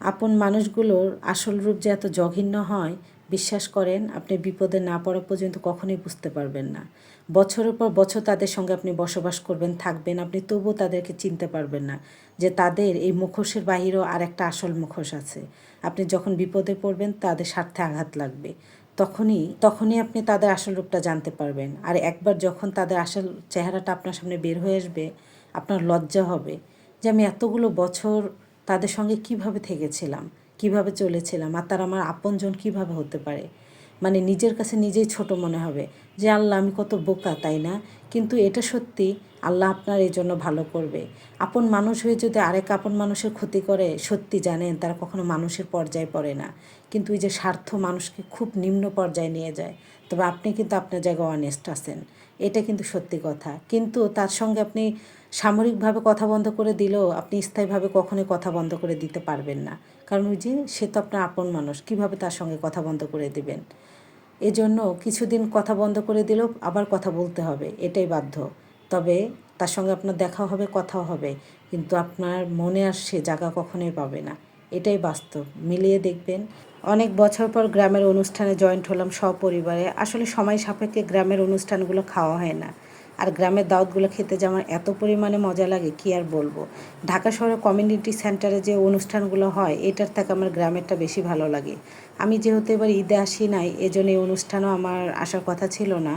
আপন মানুষগুলোর আসল রূপ যে এত জঘন্য হয়, বিশ্বাস করেন, আপনি বিপদে না পড়া পর্যন্ত কখনোই বুঝতে পারবেন না। বছরের পর বছর তাদের সঙ্গে আপনি বসবাস করবেন, থাকবেন, আপনি তবুও তাদেরকে চিনতে পারবেন না যে তাদের এই মুখোশের বাহিরেও আর একটা আসল মুখোশ আছে। আপনি যখন বিপদে পড়বেন, তাদের স্বার্থে আঘাত লাগবে। তখনই তখনই আপনি তাদের আসল রূপটা জানতে পারবেন। আর একবার যখন তাদের আসল চেহারাটা আপনার সামনে বের হয়ে আসবে, আপনার লজ্জা হবে যে আমি এতগুলো বছর তাদের সঙ্গে কীভাবে থেকেছিলাম, কীভাবে চলেছিলাম, আর তারা আমার আপনজন কীভাবে হতে পারে? মানে নিজের কাছে নিজেই ছোট মনে হবে যে, আল্লাহ আমি কত বোকা, তাই না? কিন্তু এটা সত্যি আল্লাহ আপনার এই জন্য ভালো করবে। আপন মানুষ হয়ে যদি আরেক আপন মানুষের ক্ষতি করে, সত্যি জানেন তারা কখনো মানুষের পর্যায়ে পড়ে না। কিন্তু এই যে স্বার্থ মানুষকে খুব নিম্ন পর্যায়ে নিয়ে যায়, তবে আপনি কিন্তু আপনার জায়গায় অনেস্ট আছেন। এটা কিন্তু সত্যি কথা। কিন্তু তার সঙ্গে আপনি সামরিকভাবে কথা বন্ধ করে দিলেও আপনি স্থায়ীভাবে কখনোই কথা বন্ধ করে দিতে পারবেন না। কারণ ওই যে, সে তো আপনার আপন মানুষ, কীভাবে তার সঙ্গে কথা বন্ধ করে দিবেন? এজন্য কিছুদিন কথা বন্ধ করে দিলেও আবার কথা বলতে হবে, এটাই বাধ্য। তবে তার সঙ্গে আপনার দেখা হবে, কথাও হবে, কিন্তু আপনার মনে আর সে জায়গা কখনোই পাবে না। এটাই বাস্তব। মিলিয়ে দেখবেন, অনেক বছর পর গ্রামের অনুষ্ঠানে জয়েন্ট হলাম সপরিবারে। আসলে সময় সাপেক্ষে গ্রামের অনুষ্ঠানগুলো খাওয়া হয় না। আর গ্রামের দাওয়াতগুলো খেতে যে আমার এত পরিমাণে মজা লাগে, কি আর বলব? ঢাকা শহরে কমিউনিটি সেন্টারে যে অনুষ্ঠানগুলো হয়, এটার থেকে আমার গ্রামেরটা বেশি ভালো লাগে। আমি যেহেতু এবার ঈদে আসি নাই, এজন্য এই অনুষ্ঠানও আমার আসার কথা ছিল না।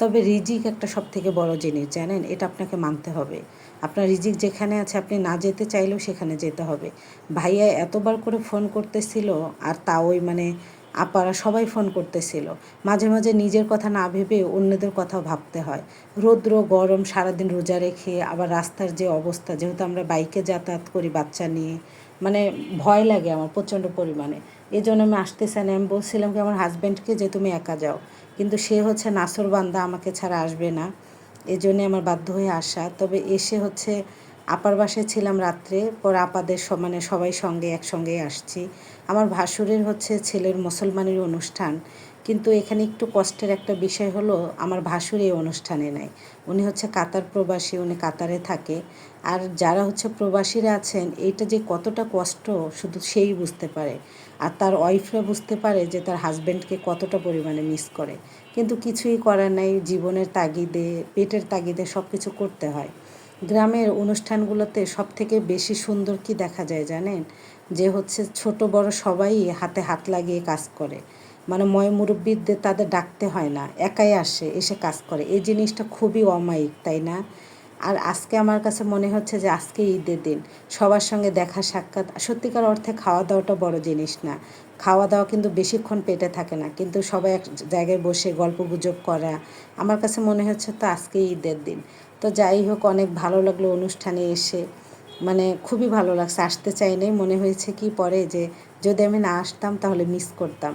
তবে রিজিক একটা সব থেকে বড় জিনিস, জানেন? এটা আপনাকে মানতে হবে। আপনার রিজিক যেখানে আছে, আপনি না যেতে চাইলেও সেখানে যেতে হবে। ভাইয়া এতবার করে ফোন করতেছিল, আর তা ওই মানে আপারা সবাই ফোন করতেছিল। মাঝে মাঝে নিজের কথা না ভেবে অন্যদের কথাও ভাবতে হয়। রৌদ্র, গরম সারাদিন রোজা রেখে আবার রাস্তার যে অবস্থা, যেহেতু আমরা বাইকে যাতায়াত করি বাচ্চা নিয়ে মানে ভয় লাগে আমার প্রচণ্ড পরিমাণে। এই জন্য আমি আসতে চাই না। আমি বলছিলাম কি, আমার হাজব্যান্ডকে যে তুমি একা যাও। কিন্তু সে হচ্ছে নাসর বান্দা, আমাকে ছাড়া আসবে না। এই জন্যে আমার বাধ্য হয়ে আসা। তবে এসে হচ্ছে আপার বাসায় ছিলাম রাত্রে, পর আপাদের মানে সবাই সঙ্গে একসঙ্গে আসছি। আমার ভাসুরের হচ্ছে ছেলের মুসলমানের অনুষ্ঠান। কিন্তু এখানে একটু কষ্টের একটা বিষয় হলো, আমার ভাসুর এই অনুষ্ঠানে নেয় উনি হচ্ছে কাতার প্রবাসী, উনি কাতারে থাকে। আর যারা হচ্ছে প্রবাসীরা আছেন, এইটা যে কতটা কষ্ট শুধু সেই বুঝতে পারে। আর তার ওয়াইফরা বুঝতে পারে যে তার হাজব্যান্ডকে কতটা পরিমাণে মিস করে। কিন্তু কিছুই করার নাই, জীবনের তাগিদে, পেটের তাগিদে সব কিছু করতে হয়। গ্রামের অনুষ্ঠানগুলোতে সব থেকে বেশি সুন্দর কি দেখা যায় জানেন? যে হচ্ছে ছোট বড় সবাই হাতে হাত লাগিয়ে কাজ করে। মানে ময় মুরব্বীদের তাদের ডাকতে হয় না, একাই আসে, এসে কাজ করে। এই জিনিসটা খুবই অমায়িক, তাই না? আর আজকে আমার কাছে মনে হচ্ছে যে আজকে ঈদের দিন। সবার সঙ্গে দেখা, সাক্ষাৎ। সত্যিকার অর্থে খাওয়া দাওয়াটা বড় জিনিস না। খাওয়া দাওয়া কিন্তু বেশিক্ষণ পেটে থাকে না। কিন্তু সবাই এক জায়গায় বসে গল্প গুজব করা, আমার কাছে মনে হচ্ছে তো আজকে ঈদের দিন। তো যাই হোক, অনেক ভালো লাগল অনুষ্ঠানে এসে। মানে খুবই ভালো লাগছে। আসতে চাই নাই। মনে হয়েছে কি পরে যে যদি আমি না আসতাম তাহলে মিস করতাম।